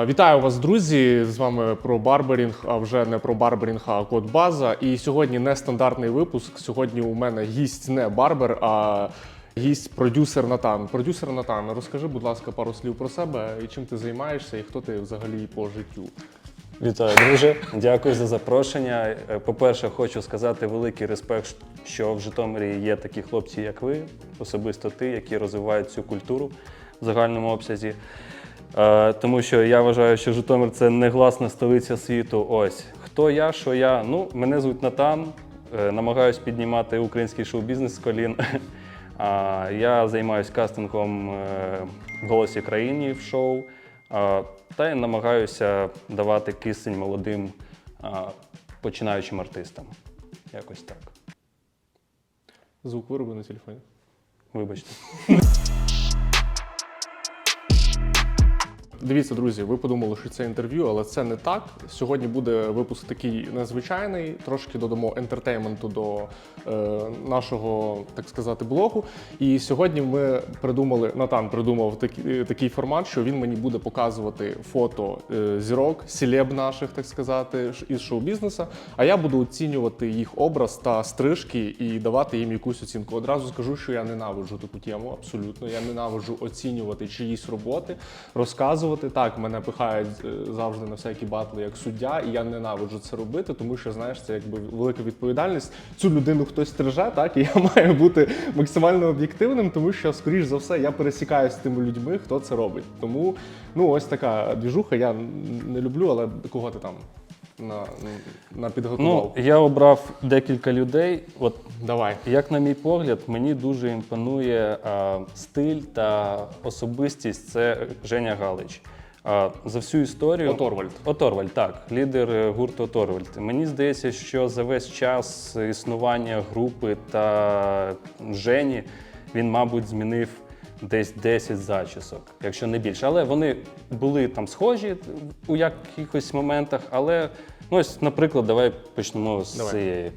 Е, Вітаю вас, друзі! З вами про барберінг, а вже не про барберінг, а код база. І сьогодні нестандартний випуск. Сьогодні у мене гість не барбер, а гість продюсер Натан. Продюсер Натан, розкажи, будь ласка, пару слів про себе і чим ти займаєшся, і хто ти взагалі по життю. Вітаю, друже. Дякую за запрошення. Е, По-перше, хочу сказати великий респект, що в Житомирі є такі хлопці, як ви, особисто ти, які розвивають цю культуру в загальному обсязі. Е, Тому що я вважаю, що Житомир це негласна столиця світу. Ось хто я, що я. Ну, мене звуть Натан. Е, Намагаюсь піднімати український шоу-бізнес з колін. Я займаюся кастингом е, в голосі країні в шоу. Та я намагаюся давати кисень молодим починаючим артистам. Якось так. Звук вироби на телефоні. Вибачте. Дивіться, друзі, ви подумали, що це інтерв'ю, але це не так. Сьогодні буде випуск такий незвичайний. Трошки додамо ентертейменту до е, нашого, так сказати, блогу. І сьогодні ми придумали, Натан придумав такий, такий формат, що він мені буде показувати фото е, зірок, сілеб наших, так сказати, із шоу-бізнесу. А я буду оцінювати їх образ та стрижки і давати їм якусь оцінку. Одразу скажу, що я ненавиджу таку тему. Абсолютно. Я ненавиджу оцінювати чиїсь роботи, розказувати. Так, мене пихають е, завжди на всякі батли як суддя, і я ненавиджу це робити, тому що знаєш, це якби велика відповідальність. Цю людину хтось стриже, так і я маю бути максимально об'єктивним, тому що, скоріш за все, я пересікаюся з тими людьми, хто це робить. Тому ну ось така двіжуха. Я не люблю, але кого ти там на, на підготував? Ну, я обрав декілька людей. От Давай. Як на мій погляд, мені дуже імпонує а, стиль та особистість. Це Женя Галич. А, за всю історію Оторвальд. Оторвальд, так, лідер е, гурту Оторвальд. Мені здається, що за весь час існування групи та Жені він, мабуть, змінив десь 10 зачісок, якщо не більше. Але вони були там схожі у якихось моментах. Але ну ось, наприклад, давай почнемо з Давай. цієї.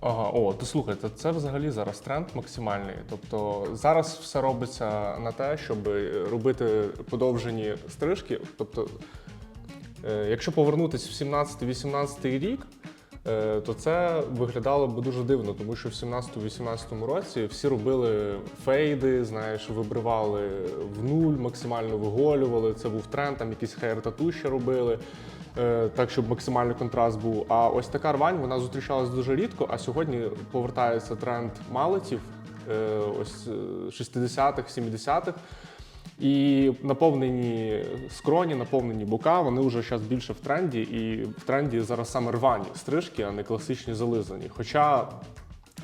Ага, о, то слухайте, це взагалі зараз тренд максимальний. Тобто зараз все робиться на те, щоб робити подовжені стрижки. Тобто, е, якщо повернутися в 17-18 рік, то це виглядало б дуже дивно, тому що в 17-18 році всі робили фейди, знаєш, вибривали в нуль, максимально виголювали. Це був тренд, там якісь хейр-тату ще робили. е, Так, щоб максимальний контраст був. А ось така рвань вона зустрічалась дуже рідко. А сьогодні повертається тренд малетів, е, ось е, 60-х, 70-х. І наповнені скроні, наповнені бока, вони вже зараз більше в тренді, і в тренді зараз саме рвані стрижки, а не класичні зализані. Хоча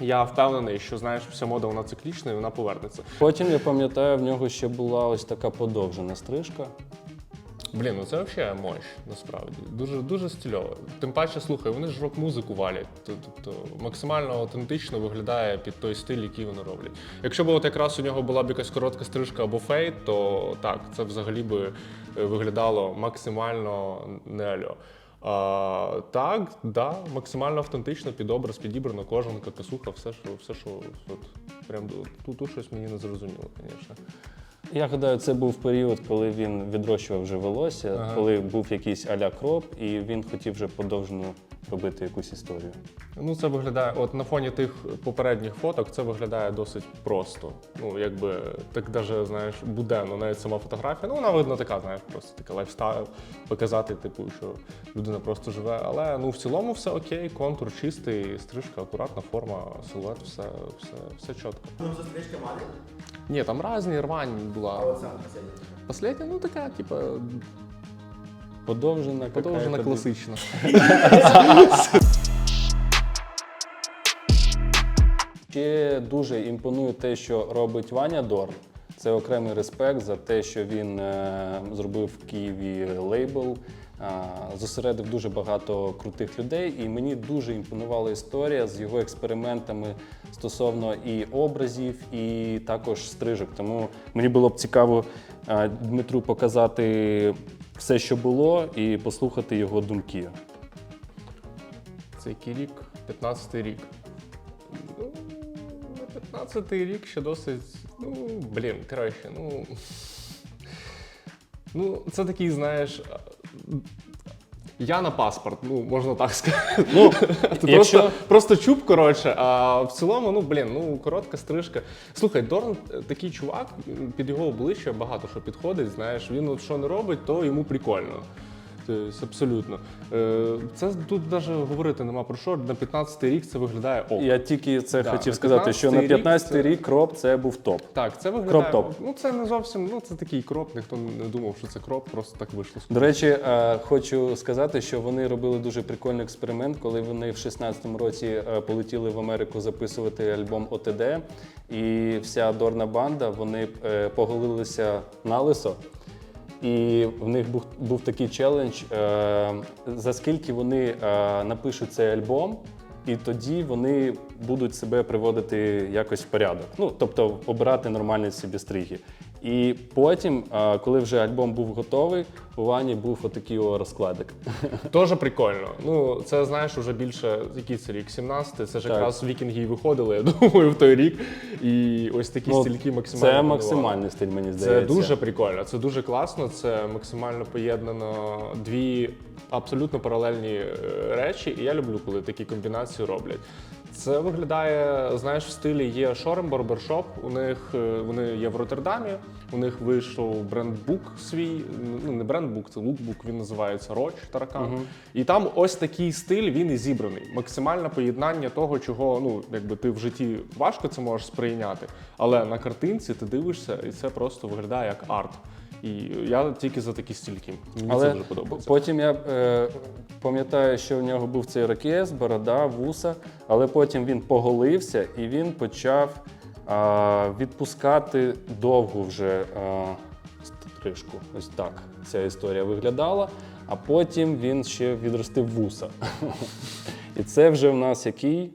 я впевнений, що знаєш, вся мода вона циклічна і вона повернеться. Потім я пам'ятаю, в нього ще була ось така подовжена стрижка. Блін, ну це взагалі мощ, насправді. Дуже дуже стильово. Тим паче, слухай, вони ж рок-музику валять. Тобто максимально автентично виглядає під той стиль, який вони роблять. Якщо б от якраз у нього була б якась коротка стрижка або фейт, то так, це взагалі би е, виглядало максимально не альо. А, так, да, максимально автентично під образ підібрано кожанка, касуха, все, що, все, що от, прям тут, тут щось мені не зрозуміло, звісно. Я гадаю, це був період, коли він відрощував вже волосся, Ага. коли був якийсь аля кроп, і він хотів вже подовжено робити якусь історію. Ну, це виглядає, от на фоні тих попередніх фоток, це виглядає досить просто. Ну, якби так даже, знаєш, буденно, навіть сама фотографія. Ну, вона видно така, знаєш, просто така лайфстайл, показати, типу, що людина просто живе. Але ну в цілому все окей, контур чистий, стрижка, акуратна форма, силует, все, все, все чітко. Ну, за стрижка мали? Ні, там різні рвань була. А от саме последня. Последня, ну така, типа, Подовжена, подовжена какая-то класична. Ще дуже імпонує те, що робить Ваня Дорн. Це окремий респект за те, що він е, зробив в Києві лейбл, е, зосередив дуже багато крутих людей, і мені дуже імпонувала історія з його експериментами стосовно і образів, і також стрижок. Тому мені було б цікаво е, Дмитру показати все, що було, і послухати його думки. Це який рік? 15-й рік. Ну, 15-й рік ще досить. Ну, блін, коротше, ну. Ну, це такий, знаєш. Я на паспорт, ну можна так сказати. Ну, якщо- просто, просто чуб коротше, а в цілому, ну блін, ну коротка стрижка. Слухай, Дорн е, такий чувак, під його обличчя багато що підходить. Знаєш, він от що не робить, то йому прикольно. Тобто, абсолютно. Е, Це тут навіть говорити нема про що. На 15-й рік це виглядає ок. Я тільки це Да, хотів сказати, що на 15-й рік це- рік кроп це був топ. Так, це виглядає. Кроп-топ. Ну це не зовсім, ну це такий кроп, ніхто не думав, що це кроп, просто так вийшло. До речі, е, хочу сказати, що вони робили дуже прикольний експеримент, коли вони в 16-му році е, полетіли в Америку записувати альбом ОТД, і вся дорна банда вони поголилися на лисо. І в них був, був такий челендж, е, за скільки вони е, напишуть цей альбом, і тоді вони будуть себе приводити якось в порядок. Ну, тобто обирати нормальні собі стріги. І потім, е, коли вже альбом був готовий, у Вані був отакий розкладик. Дуже прикольно. Ну, це знаєш, уже більше який це рік? 17-й, Це ж Так. якраз вікінги виходили, я думаю, в той рік. І ось такі Ну, стільки максимально. Це максимальний стиль, мені здається. Це дуже прикольно, це дуже класно. Це максимально поєднано дві абсолютно паралельні е, речі. І я люблю, коли такі комбінації роблять. Це виглядає, знаєш, в стилі є Шорем Барбершоп. У них е, вони є в Роттердамі. У них вийшов брендбук свій. Ну не брендбук, це лукбук. Він називається Роч Таракан. І там ось такий стиль. Він і зібраний. Максимальне поєднання того, чого ну якби ти в житті важко це можеш сприйняти, але на картинці ти дивишся, і це просто виглядає як арт. І я тільки за такі стільки. Мені Але це дуже подобається. потім я е, пам'ятаю, що в нього був цей ракес, борода, вуса, але потім він поголився і він почав е, відпускати довгу вже е, стрижку. Ось так ця історія виглядала. А потім він ще відростив вуса. І це вже в нас який.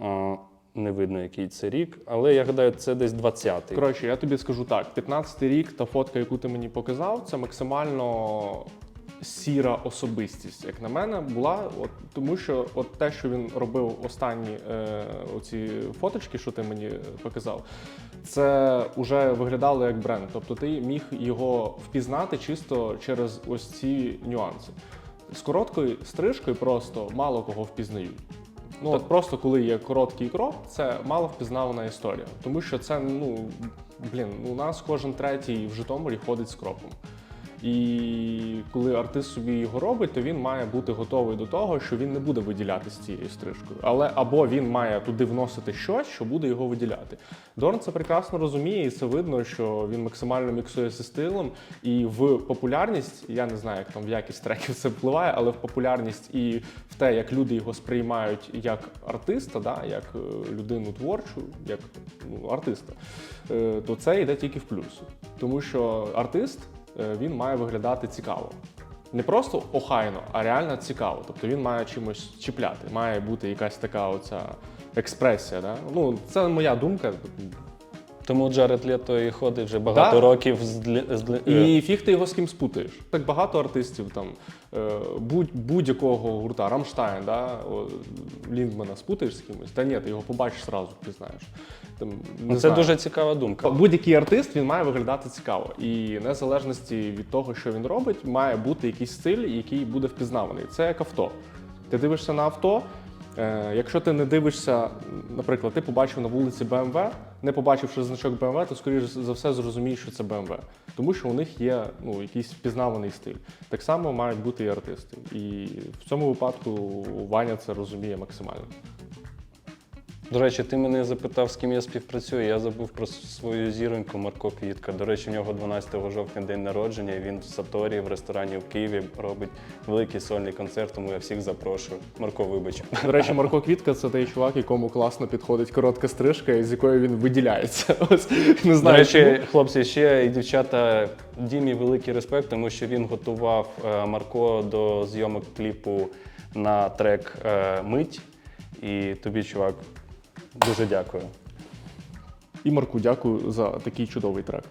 Е, не видно, який це рік, але я гадаю, це десь 20-й. Коротше, я тобі скажу так: 15-й рік та фотка, яку ти мені показав, це максимально сіра особистість, як на мене, була. От тому, що от те, що він робив останні е, оці фоточки, що ти мені показав, це вже виглядало як бренд. Тобто ти міг його впізнати чисто через ось ці нюанси. З короткою стрижкою просто мало кого впізнають. Ну от просто коли є короткий крок, це мало впізнавана історія. Тому що це, ну блін, у нас кожен третій в Житомирі ходить з кропом. І коли артист собі його робить, то він має бути готовий до того, що він не буде виділятися цією стрижкою. Але або він має туди вносити щось, що буде його виділяти. Дорн це прекрасно розуміє, і це видно, що він максимально міксує зі стилем. І в популярність, я не знаю, як там в якість треків це впливає, але в популярність і в те, як люди його сприймають як артиста, да, як е, людину творчу, як ну, артиста, е, то це йде тільки в плюс. Тому що артист він має виглядати цікаво. Не просто охайно, а реально цікаво. Тобто він має чимось чіпляти, має бути якась така оця експресія. Да? Ну, це моя думка. Тому Джаред Лето і ходить вже багато Да. років з, дли- з дли- е, І фіг ти його з ким спутаєш. Так багато артистів там е, будь, будь-якого гурта, Рамштайн, да, о, Ліндмана спутаєш з кимось. Та ні, ти його побачиш зразу, пізнаєш. Там, не Це знаю. дуже цікава думка. Будь-який артист він має виглядати цікаво. І незалежності від того, що він робить, має бути якийсь стиль, який буде впізнаваний. Це як авто. Ти дивишся на авто. Е, якщо ти не дивишся, наприклад, ти побачив на вулиці BMW, не побачивши значок BMW, то скоріш за все зрозумієш, що це BMW. Тому що у них є ну, якийсь впізнаваний стиль. Так само мають бути і артисти. І в цьому випадку Ваня це розуміє максимально. До речі, ти мене запитав, з ким я співпрацюю. Я забув про свою зіроньку Марко Квітка. До речі, в нього 12 жовтня день народження. і Він в Саторі в ресторані в Києві робить великий сольний концерт, тому я всіх запрошую. Марко, вибач. До речі, Марко Квітка це той чувак, якому класно підходить коротка стрижка, з якою він виділяється. Ось не До знаю. речі, чому. хлопці, ще і дівчата, Дімі великий респект, тому що він готував е, Марко до зйомок кліпу на трек е, Мить. І тобі, чувак, дуже дякую. І Марку, дякую за такий чудовий трек.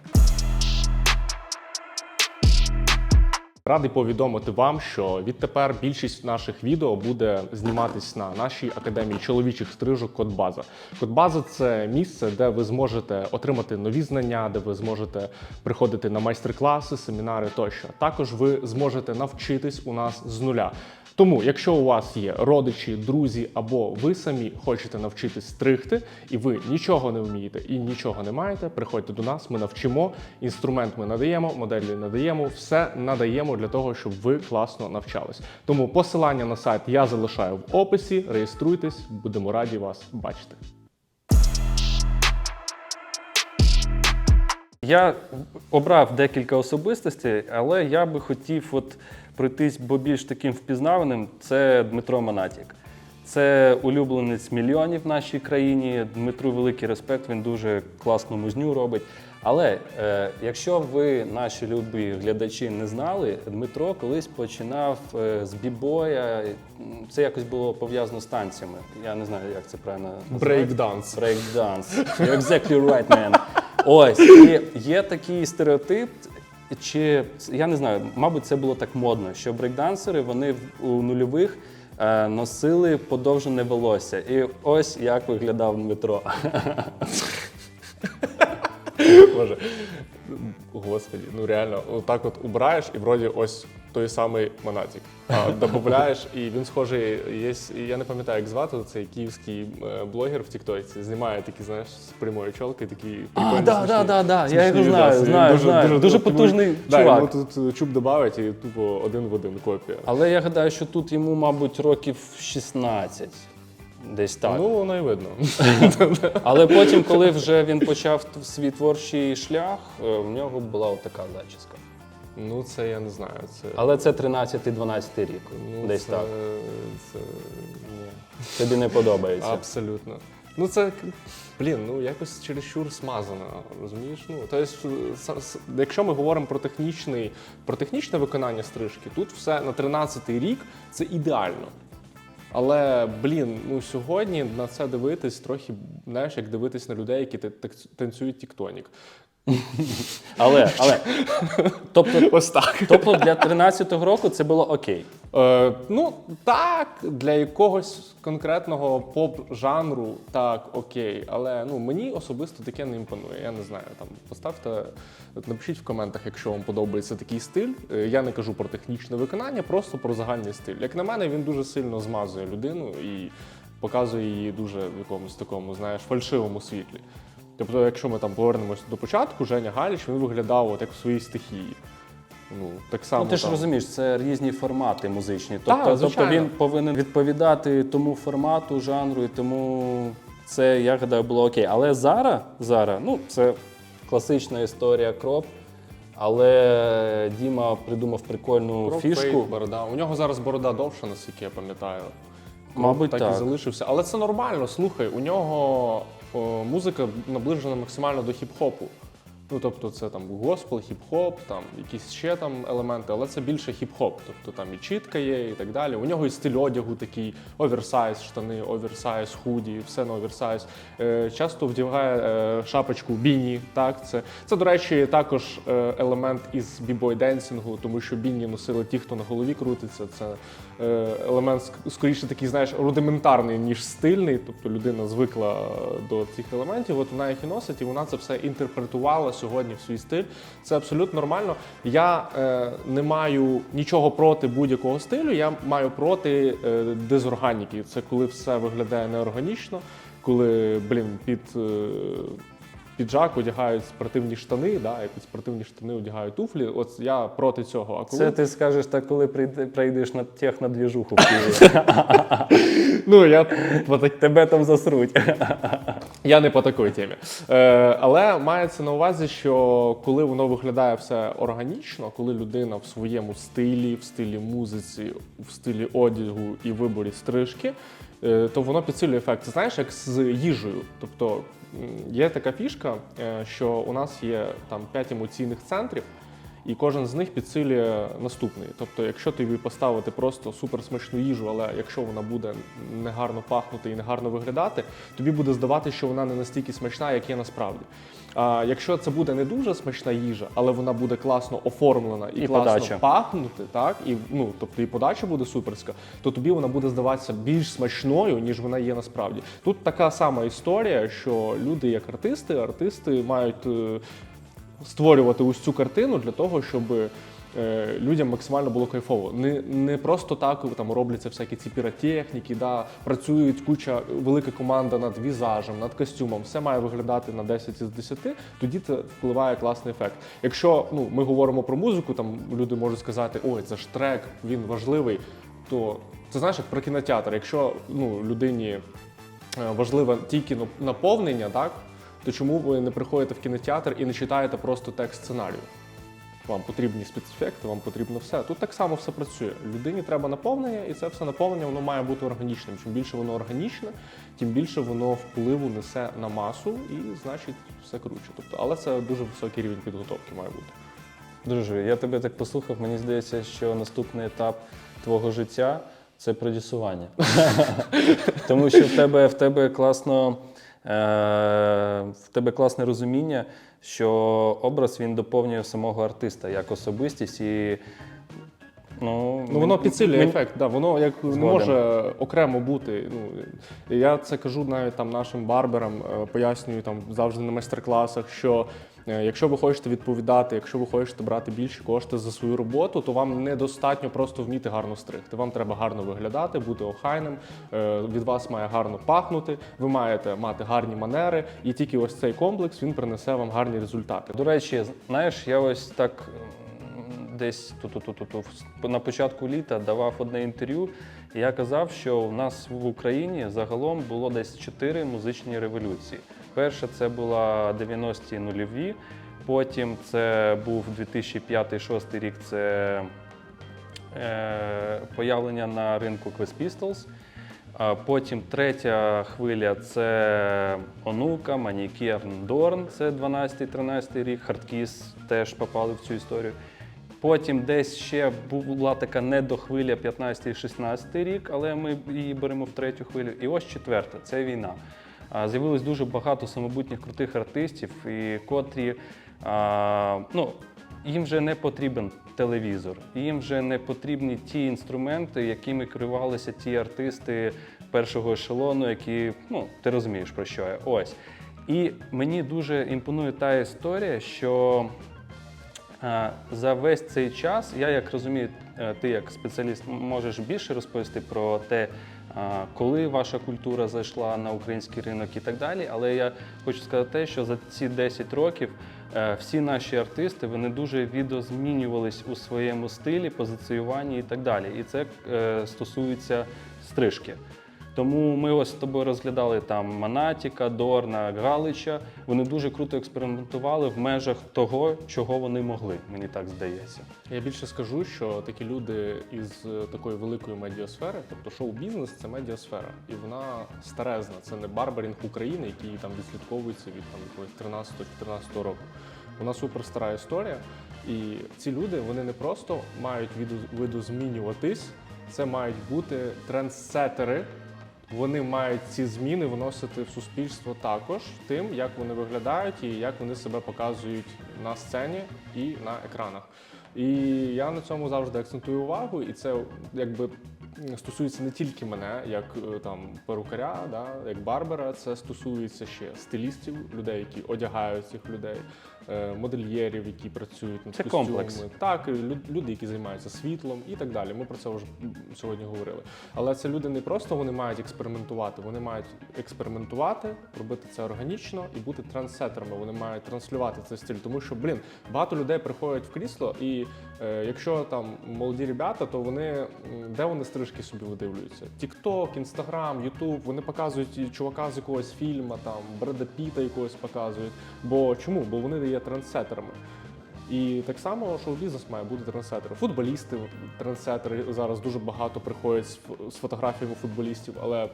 Радий повідомити вам, що відтепер більшість наших відео буде зніматись на нашій академії чоловічих стрижок Кодбаза. Кодбаза це місце, де ви зможете отримати нові знання, де ви зможете приходити на майстер-класи, семінари тощо. Також ви зможете навчитись у нас з нуля. Тому, якщо у вас є родичі, друзі або ви самі хочете навчитись стригти, і ви нічого не вмієте і нічого не маєте, приходьте до нас, ми навчимо. Інструмент ми надаємо, моделі надаємо, все надаємо для того, щоб ви класно навчались. Тому посилання на сайт я залишаю в описі. Реєструйтесь, будемо раді вас бачити. Я обрав декілька особистостей, але я би хотів от пройтись бо більш таким впізнаваним. Це Дмитро Монатік. Це улюбленець мільйонів в нашій країні. Дмитру великий респект, він дуже класну музню робить. Але е, якщо ви, наші любі глядачі, не знали, Дмитро колись починав е, з бібоя. Це якось було пов'язано з танцями. Я не знаю, як це правильно. Брейкданс. Брейкданс. You're exactly right, man. Ось, і є такий стереотип, чи я не знаю, мабуть, це було так модно, що брейкдансери вони у нульових е, носили подовжене волосся. І ось як виглядав Дмитро. Боже. Господи, ну реально, отак от убираєш і вроді ось той самий монатік. А додаєш, і він схожий. Є, я не пам'ятаю, як звати цей київський е, блогер в Тіктоці. Знімає такі, знаєш, з прямою чолкою, такі прикольні, да, да, да, да, я його знаю, знаю, знаю. Дуже от, потужний да. Йому тут чуб додавить і тупо один в один копія. Але я гадаю, що тут йому, мабуть, років 16. Десь так. Ну, воно і видно. Але потім, коли вже він почав свій творчий шлях, е, в нього була отака зачіска. Ну, це я не знаю. Це, Але це 13-12 рік. ну, десь це, так. Це, ні. Тобі не подобається. Абсолютно. Ну це блін, ну якось чересчур смазано, розумієш? Ну тобто, якщо ми говоримо про технічний, про технічне виконання стрижки, тут все на 13-й рік це ідеально. Але блін, ну сьогодні на це дивитись трохи, знаєш, як дивитись на людей, які танцюють тіктонік. Але, але тобто, Ось так. тобто для 13-го року це було окей. Е, ну так, для якогось конкретного поп-жанру так, окей. Але ну мені особисто таке не імпонує. Я не знаю. Там поставте, напишіть в коментах, якщо вам подобається такий стиль. Е, Я не кажу про технічне виконання, просто про загальний стиль. Як на мене, він дуже сильно змазує людину і показує її дуже в якомусь такому, знаєш, фальшивому світлі. Тобто, якщо ми там повернемося до початку, Женя Галіч він виглядав от як в своїй стихії. Ну, так само Ну ти ж там. розумієш, це різні формати музичні. Так, Тобто, тобто звичайно. він повинен відповідати тому формату, жанру, і тому це, я гадаю, було окей. Але зараз, зараз, ну, це класична історія кроп. Але Діма придумав прикольну Крок, фішку. фейк, борода. У нього зараз борода довша, наскільки я пам'ятаю. Мабуть, так, так. і залишився. Але це нормально. Слухай, у нього музика наближена максимально до хіп-хопу. Ну, тобто, це там госпел, хіп-хоп, там якісь ще там елементи, але це більше хіп-хоп. Тобто там і чітка є, і так далі. У нього і стиль одягу такий, оверсайз штани, оверсайз худі, все на оверсайз. Е, часто вдягає е, шапочку біні. Так, це, це, до речі, також е, елемент із бібой денсінгу, тому що біні носили ті, хто на голові крутиться. Це е, елемент скоріше такий, знаєш, рудиментарний, ніж стильний. Тобто людина звикла до цих елементів, от вона їх і носить, і вона це все інтерпретувала сьогодні в свій стиль. Це абсолютно нормально. Я е, не маю нічого проти будь-якого стилю. Я маю проти е, дезорганіки. Це коли все виглядає неорганічно, коли блін під. Е, Піджак одягають спортивні штани, да, і під спортивні штани одягають туфлі. От я проти цього. А коли Це ти скажеш так, коли прийде- прийдеш на технодвіжуху в Києві. ну я Тебе там засруть. Я не по такій темі. Е, але мається на увазі, що коли воно виглядає все органічно, коли людина в своєму стилі, в стилі музиці, в стилі одягу і виборі стрижки, е, то воно підсилює ефект. Знаєш, як з їжею. Тобто є така фішка, е, що у нас є там 5 емоційних центрів. і кожен з них підсилює наступний. Тобто, якщо тобі поставити просто суперсмачну їжу, але якщо вона буде негарно пахнути і негарно виглядати, тобі буде здавати, що вона не настільки смачна, як є насправді. А якщо це буде не дуже смачна їжа, але вона буде класно оформлена і, І класно подача. пахнути, так і ну тобто і подача буде суперська, то тобі вона буде здаватися більш смачною, ніж вона є насправді. Тут така сама історія, що люди, як артисти, артисти мають е, створювати ось цю картину для того, щоб людям максимально було кайфово. Не, не просто так там робляться всякі ці піротехніки, да, працюють куча, велика команда над візажем, над костюмом. Все має виглядати на 10 із 10, тоді це впливає класний ефект. Якщо ну, ми говоримо про музику, там люди можуть сказати, ой, це ж трек, він важливий, то це знаєш, як про кінотеатр. Якщо ну, людині е, важливе тільки наповнення, так? То чому ви не приходите в кінотеатр і не читаєте просто текст сценарію? Вам потрібні спецефекти, вам потрібно все. Тут так само все працює. Людині треба наповнення, і це все наповнення воно має бути органічним. Чим більше воно органічне, тим більше воно впливу несе на масу, і значить все круче. Тобто, але це дуже високий рівень підготовки має бути. Друже, я тебе так послухав. Мені здається, що наступний етап твого життя це продюсування. Тому що в тебе, в тебе класно. е, В тебе класне розуміння, що образ він доповнює самого артиста як особистість і ну, Ну воно підсилює мен- ефект. Да, воно як не може окремо бути. Ну я це кажу навіть там нашим барберам, е, пояснюю там завжди на майстер-класах, що. Е, Якщо ви хочете відповідати, якщо ви хочете брати більші кошти за свою роботу, то вам недостатньо просто вміти гарно стригти. Вам треба гарно виглядати, бути охайним. е, Від вас має гарно пахнути. Ви маєте мати гарні манери, і тільки ось цей комплекс він принесе вам гарні результати. До речі, знаєш, я ось так десь ту-ту-ту-ту-ту, на початку літа давав одне інтерв'ю. І я казав, що в нас в Україні загалом було десь чотири музичні революції. Перша це була 90-ті нульові, потім це був 2005-2006 рік. Це е, появлення на ринку Quest Pistols. А Потім третя хвиля це Онука, Манікер, Дорн, це 12-13 рік, Хардкіс теж попали в цю історію. Потім десь ще була така недохвиля 15-16 рік, але ми її беремо в третю хвилю. І ось четверта це війна. З'явилось дуже багато самобутніх крутих артистів, і котрі ну, їм вже не потрібен телевізор, їм вже не потрібні ті інструменти, якими керувалися ті артисти першого ешелону, які ну ти розумієш про що я. Ось. І мені дуже імпонує та історія, що за весь цей час, я як розумію, е, ти як спеціаліст можеш більше розповісти про те, коли ваша культура зайшла на український ринок і так далі. Але я хочу сказати те, що за ці 10 років е, всі наші артисти вони дуже відозмінювались у своєму стилі, позиціюванні і так далі. І це е, стосується стрижки. Тому ми ось з тобою розглядали там Манатіка, Дорна, Галича. Вони дуже круто експериментували в межах того, чого вони могли, мені так здається. Я більше скажу, що такі люди із е, такої великої медіасфери, тобто шоу-бізнес це медіасфера, і вона старезна. Це не барберінг України, який там відслідковується від там якогось 13-14 року. Вона суперстара історія. І ці люди вони не просто мають видозмінюватись, це мають бути трендсетери. Вони мають ці зміни вносити в суспільство також тим, як вони виглядають і як вони себе показують на сцені і на екранах. І я на цьому завжди акцентую увагу, і це якби стосується не тільки мене, як е, там перукаря, да, як барбера, це стосується ще стилістів, людей, які одягають цих людей, модельєрів, які працюють над Це костюмами. комплекс. Так, люди, які займаються світлом і так далі. Ми про це вже сьогодні говорили. Але це люди не просто вони мають експериментувати, вони мають експериментувати, робити це органічно і бути трансетерами. Вони мають транслювати цей стиль. Тому що, блін, багато людей приходять в крісло, і е, якщо там молоді ребята, то вони де вони стрижки собі видивлюються? Тікток, Інстаграм, Ютуб, вони показують чувака з якогось фільму, там Бреда Піта якогось показують. Бо чому? Бо вони є трансетерами. І так само шоу-бізнес має бути трансетером. Футболісти, трансетери зараз дуже багато приходять з, фотографіями футболістів, але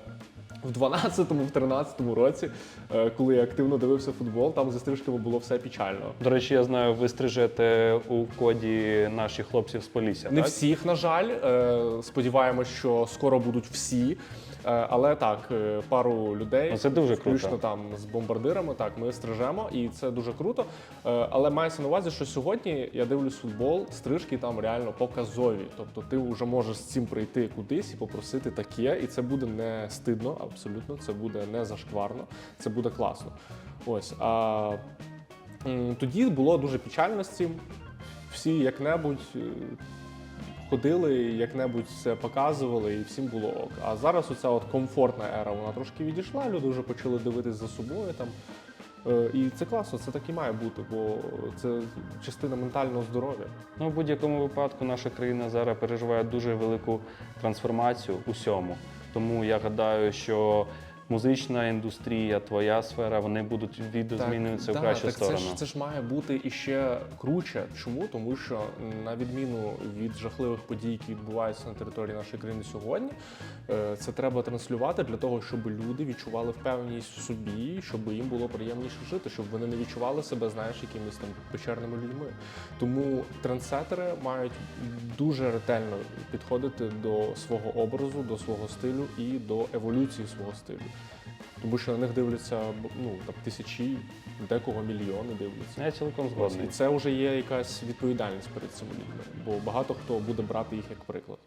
В 12-му, в 13-му році, е, коли я активно дивився футбол, там зі стрижками було все печально. До речі, я знаю, ви стрижете у коді наших хлопців з Полісся, Не так? всіх, на жаль. Е, Сподіваємось, що скоро будуть всі. Е, Але так, пару людей, Ну, це дуже круто. включно там з бомбардирами, так, ми стрижемо, і це дуже круто. Але мається на увазі, що сьогодні я дивлюсь футбол, стрижки там реально показові. Тобто ти вже можеш з цим прийти кудись і попросити таке, і це буде не стидно, абсолютно, це буде не зашкварно, це буде класно. Ось. А тоді було дуже печально з цим. Всі як-небудь е, ходили, як-небудь все показували, і всім було ок. А зараз оця от комфортна ера, вона трошки відійшла, люди вже почали дивитись за собою там. Е, І це класно, це так і має бути, бо це частина ментального здоров'я. Ну, в будь-якому випадку наша країна зараз переживає дуже велику трансформацію усьому. Тому я гадаю, що музична індустрія, твоя сфера, вони будуть відозмінюватися в кращу так сторону. Це ж, це ж має бути іще круче. Чому? Тому що на відміну від жахливих подій, які відбуваються на території нашої країни сьогодні, е, це треба транслювати для того, щоб люди відчували впевненість в собі, щоб їм було приємніше жити, щоб вони не відчували себе, знаєш, якимись там печерними людьми. Тому трендсетери мають дуже ретельно підходити до свого образу, до свого стилю і до еволюції свого стилю. Тому що на них дивляться ну, там, тисячі, декого мільйони дивляться. Я цілком згодний. І це вже є якась відповідальність перед цими людьми, бо багато хто буде брати їх як приклад.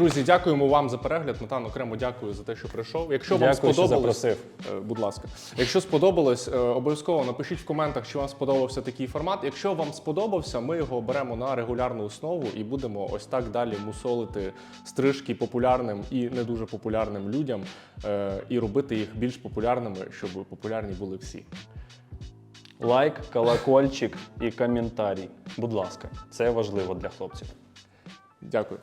Друзі, дякуємо вам за перегляд. Натан, окремо дякую за те, що прийшов. Якщо вам Дякую, що сподобалось, запросив. Е, Будь ласка, якщо сподобалось, е, обов'язково напишіть в коментах, чи вам сподобався такий формат. Якщо вам сподобався, ми його беремо на регулярну основу і будемо ось так далі мусолити стрижки популярним і не дуже популярним людям, е, і робити їх більш популярними, щоб популярні були всі. Лайк, колокольчик і коментарій. Будь ласка, це важливо для хлопців. Дякую.